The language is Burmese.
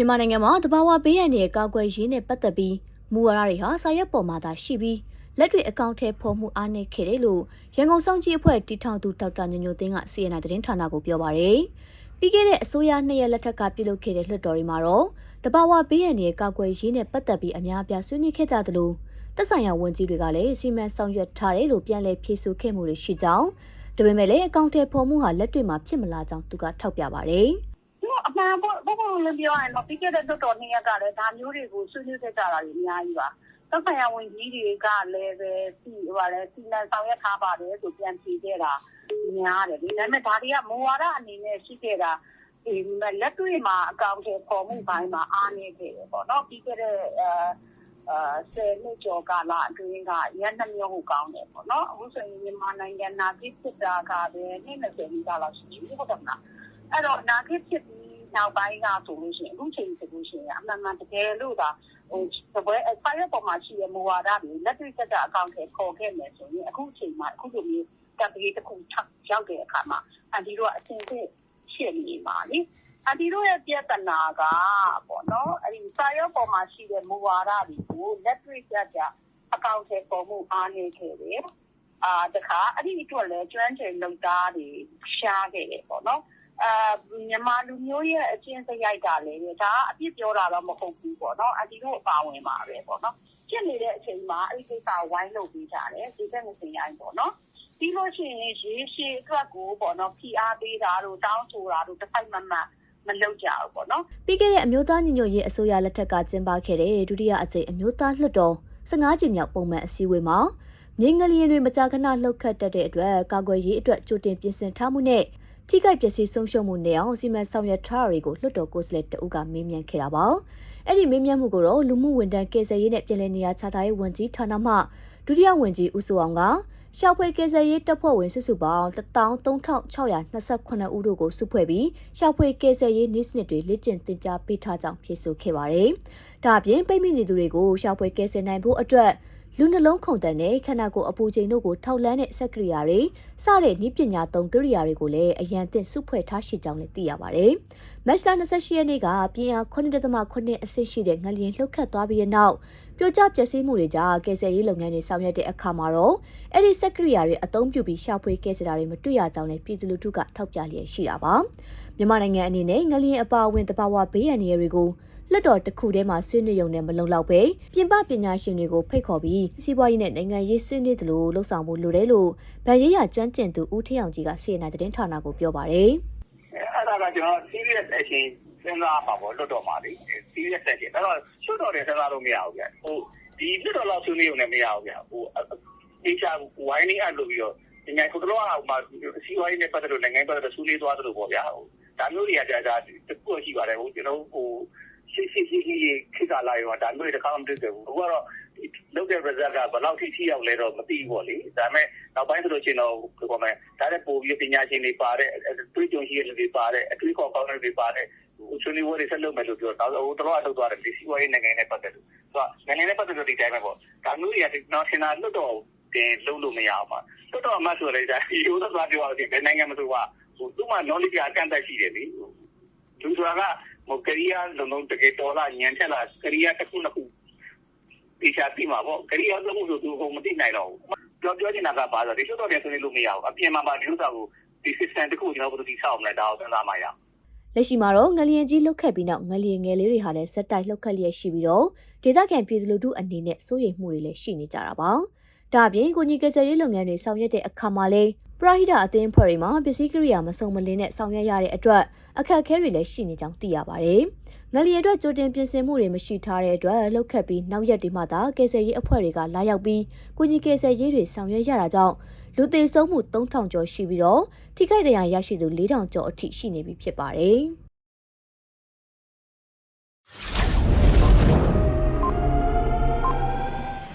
မြန်မာနိုင်ငံမှာတဘာဝဘေးရန်ရဲ့ကာကွယ်ရေးနဲ့ပတ်သက်ပြီးမူဝါဒတွေဟာစာရွက်ပေါ်မှာသာရှိပြီးလက်တွေ့အကောင့်ထဲပေါ်မှုအားနည်းခဲ့တယ်လို့ရန်ကုန်စောင့်ကြည့်အဖွဲ့တီထောင်သူဒေါက်တာညိုညိုသိန်းက CNN သတင်းဌာနကိုပြောပါရယ်ပြီးခဲ့တဲ့အစိုးရနှစ်ရက်လက်ထက်ကပြုလုပ်ခဲ့တဲ့လွှတ်တော်တွေမှာတော့တဘာဝဘေးရန်ရဲ့ကာကွယ်ရေးနဲ့ပတ်သက်ပြီးအများအပြားဆွေးနွေးခဲ့ကြသလိုသက်ဆိုင်ရာဝန်ကြီးတွေကလည်းစီမံဆောင်ရွက်ထားတယ်လို့ပြန်လည်ဖြေဆိုခဲ့မှုတွေရှိကြောင်းဒါပေမဲ့လည်းအကောင့်ထဲပေါ်မှုဟာလက်တွေ့မှာဖြစ်မလာကြောင်းသူကထောက်ပြပါရယ်သူအ မှန်ပေါ့ဘဘလုံးပြောရရင်တော့ ပြီးခဲ့တဲ့တော်တော်နှစ်ရက်ကလည်း ဒါမျိုးတွေကို ဆွေးနွေးခဲ့ကြတာတွေ အများကြီးပါ သက်ဆိုင်ရာ ဝန်ကြီးတွေကလည်းပဲစီဟိုလဲစီမံဆောင်ရွက်ထားပါတယ်ဆို ပြန်ဖြေခဲ့တာ များတယ်ဒီဒါပေမဲ့ ဒါတွေက မူဝါဒအနေနဲ့ ရှိခဲ့တာဒီလက်တွေ့မှာ အကောင့်တွေပေါ်မှုပိုင်းမှာ အားနည်းခဲ့တယ်ပေါ့နော် ပြီးခဲ့တဲ့အဲအာဆယ်နှစ်ကျော်ကာလအတွင်းကရန်နှမျိုးကိုကောင်းတယ်ပေါ့နော် အခုဆိုရင် မြန်မာနိုင်ငံ နာကိဖြစ်တာကပဲနှစ်20နီးပါးလောက် ရှိပြီ ဟုတ်တယ်မလား အဲ့တော့ နာကိဖြစ်ပြီး နောက်ပိုင်းကဆိုလို့ရှိရင်အခုချိန်ဆိုလို့ရှိရင်အမှန်မှန်တကယ်လို့ဒါဟိုသပွဲအဖိုင်ပေါ်မှာရှိတဲ့မူဝါဒတွေလက်တွေ့သက်သက်အကောင့်ထဲပေါ်ခဲ့မယ်ဆိုရင်အခုချိန်မှာအခုလိုမျိုးတပ်ပြီးတစ်ခုထပ်ရောက်တဲ့အခါမှာအန်ဒီတို့ကအစဉ်စစ်ဖြစ်နေပါလေအဒီတို့ရဲ့ပြဿနာကပေါ့နော်အဲ့ဒီစာရုပ်ပေါ်မှာရှိတဲ့မူဝါဒတွေကိုလက်တွေ့ကြကြအကောင့်ထဲပေါ်မှုအားနည်းခဲ့တယ်အာတခါအဲ့ဒီအတွက်လည်းကျွမ်းကျင်လုံသားတွေရှားခဲ့တယ်ပေါ့နော် အာမြန်မာလူမျိုးရဲ့အချင်းစရိုက်ကလည်းဒါကအပြစ်ပြောတာတော့မဟုတ်ဘူးပေါ့နော်အဒီတို့အပါဝင်ပါပဲပေါ့နော်ဖြစ်နေတဲ့အချိန်မှာအဲ့ဒီကိစ္စဝိုင်းလုပ်ပေးကြတယ်ဒီသက်မစင်ရိုင်းပေါ့နော်ပြီးလို့ရှိရင်ရေရှည်အတွက်ကိုပေါ့နော်ဖိအားပေးတာတို့တောင်းဆိုတာတို့တစ်ဖိုက်မမှန်မလုပ်ကြဘူးပေါ့နော်ပြီးခဲ့တဲ့အမျိုးသားညီညွတ်ရေးအစိုးရလက်ထက်ကကျင်းပခဲ့တဲ့ဒုတိယအကြိမ်အမျိုးသားလွှတ်တော်15ကြိမ်မြောက်ပုံမှန်အစည်းအဝေးမှာမြေငလျင်တွေမကြာခဏလှုပ်ခတ်တတ်တဲ့အတွက်ကာကွယ်ရေးအတွက်ကြိုတင်ပြင်ဆင်ထားမှုနဲ့ ထိခိုက်ပျက်စီးဆုံးရှုံးမှုနဲ့အောင်စီမံဆောင်ရွက်ထားတာတွေကိုလွှတ်တော်ကိုယ်စားလှယ်တအုပ်ကမေးမြန်းခဲ့တာပါ။အဲ့ဒီမေးမြန်းမှုကိုတော့လူမှုဝန်ထမ်းကယ်ဆယ်ရေးနဲ့ပြည်내နေရာချထားရေးဝန်ကြီးဌာနမှဒုတိယဝန်ကြီးဦးစိုးအောင်ကရှောက်ဖွေကယ်ဆယ်ရေးတပ်ဖွဲ့ဝင်စုစုပေါင်း13628ဦးတို့ကိုစုဖွဲ့ပြီးရှောက်ဖွေကယ်ဆယ်ရေးနည်းစနစ်တွေလေ့ကျင့်သင်ကြားပေးထားကြောင်းဖြေဆိုခဲ့ပါတယ်။ဒါအပြင်ပိတ်မိနေသူတွေကိုရှောက်ဖွေကယ်ဆယ်နိုင်ဖို့အတွက် လူနှလုံးခုန်တန်နဲ့ခန္ဓာကိုယ်အပူချိန်တို့ကိုထောက်လန်းတဲ့စက်ကရိယာတွေစတဲ့နည်းပညာသုံးကိရိယာတွေကိုလည်းအရန်သင့်စုဖွဲ့ထားရှိကြောင်းလည်းသိရပါတယ်။မတ်လ28ရက်နေ့ကပြည်အား9.8အဆင့်ရှိတဲ့ငလျင်လှုပ်ခတ်သွားပြီးတဲ့နောက်ပြိုကျပျက်စီးမှုတွေကြောင့်ကယ်ဆယ်ရေးလုပ်ငန်းတွေဆောင်ရွက်တဲ့အခါမှာတော့အဲ့ဒီစက်ကရိယာတွေအသုံးပြုပြီးရှာဖွေကယ်ဆယ်တာတွေမတွေ့ရကြောင်းလည်းပြည်သူလူထုကထောက်ပြလျက်ရှိတာပါမြန်မာနိုင်ငံအနေနဲ့ငလျင်အပါအဝင်တဘာဝဘေးရန်တွေကို လက်တော်တစ်ခုထဲမှာဆွေးနွေးရုံနဲ့မလုံလောက်ပဲပြင်ပပညာရှင်တွေကိုဖိတ်ခေါ်ပြီးစီးပွားရေးနဲ့နိုင်ငံရေးဆွေးနွေးသလိုလှုပ်ဆောင်ဖို့လိုတယ်လို့ဗန်ရေးရကျွမ်းကျင်သူဦးထင်းအောင်ကြီးကစီရင်တဲ့သတင်းဌာနကိုပြောပါတယ်အဲ့ဒါကကျွန်တော် serious action စဉ်းစားပါပေါ့လွတ်တော်မှာလေ serious action ဒါတော့လွတ်တော်တယ်စဉ်းစားလို့မရဘူးဗျဟိုဒီလွတ်တော်လောက်ဆွေးနွေးုံနဲ့မရဘူးဗျဟိုအေချာ winding up လို့ပြီးတော့ဒီ ngày ကိုတော့ဟိုမှာစီဝိုင်းနဲ့ပတ်သက်လို့နိုင်ငံပတ်သက်လို့ဆွေးနွေးသွားသလိုပေါ့ဗျာဟိုဒါမျိုးတွေကကြာကြာတခုရှိပါတယ်ဟိုကျွန်တော်ဟို ရှိရှိရှိရှိခိကလာရောဒါမျိုးတွေတခါမှမတွေ့ဘူးအခုကတော့လုပ်တဲ့ result ကဘယ်လောက်ထိထိရောက်လဲတော့မသိဘူးပေါ့လေဒါပေမဲ့နောက်ပိုင်းဆိုလို့ရှိရင်တော့ဘယ်လိုမှဒါနဲ့ပို့ပြီးပညာရှင်တွေပါတဲ့တွေးကြုံရှိတဲ့လူတွေပါတဲ့အတွေးခေါ်ကောင်းတဲ့တွေပါတဲ့ဆွေးနွေးပွဲတွေဆက်လုပ်မယ်လို့ပြောတော့ဟိုတော့အထုတ်သွားတယ်ဒီစီဝိုင်းနိုင်ငံနဲ့ပတ်သက်လို့သူကနိုင်ငံနဲ့ပတ်သက်လို့ဒီတိုင်းပဲပေါ့ဒါမျိုးတွေကနော်ထင်တာလွတ်တော့တင်လုံးလို့မရအောင်ပါလွတ်တော့အမှဆိုလိုက်တာဒီလိုတော့ပြောရအောင်ဒီနိုင်ငံမဆိုကဟိုသူ့မှာ knowledge ကအကန့်အသတ်ရှိတယ်လေလူဆိုတာက ဟိုကရိယာလုံးလုံးတကယ်တော်လာညံထက်လာကရိယာတစ်ခုနှစ်ခုဒီချာပြီးမှာပေါ့ကရိယာသုံးခုဆိုသူကမသိနိုင်တော့ဘူးပြောပြောချင်တာကပါတော့ဒီလိုတော့တယ်ဆိုလို့မရဘူးအပြင်မှာပါဒီဥစ္စာကိုဒီ system တစ်ခုကျွန်တော်တို့ဒီဆောက်မလဲဒါကိုစဉ်းစားမှရအောင်လက်ရှိမှာတော့ငလျင်ကြီးလှုပ်ခတ်ပြီးနောက်ငလျင်ငယ်လေးတွေဟာလည်းစက်တိုက်လှုပ်ခတ်လျက်ရှိပြီးတော့ဒေသခံပြည်သူလူထုအနေနဲ့စိုးရိမ်မှုတွေလည်းရှိနေကြတာပါ။ဒါအပြင်ကိုကြီးကယ်ဆယ်ရေးလုပ်ငန်းတွေဆောင်ရွက်တဲ့အခါမှာလည်း ပရဟိတအသင်းဖွဲ့တွေမှာပစ္စည်းကိရိယာမစုံမလင်းနဲ့ဆောင်ရွက်ရတဲ့အတွက်အခက်အခဲတွေလည်းရှိနေကြောင်းသိရပါတယ်။ငလျင်အတွက်ကြိုတင်ပြင်ဆင်မှုတွေမရှိထားတဲ့အတွက်လှုပ်ခတ်ပြီးနောက်ရက်တွေမှသာကယ်ဆယ်ရေးအဖွဲ့တွေကလာရောက်ပြီးကိုကြီးကယ်ဆယ်ရေးတွေဆောင်ရွက်ရတာကြောင့်လူသေဆုံးမှု3000ကျော်ရှိပြီးတော့ထိခိုက်ဒဏ်ရာရရှိသူ4000ကျော်အထိရှိနေပြီဖြစ်ပါတယ်။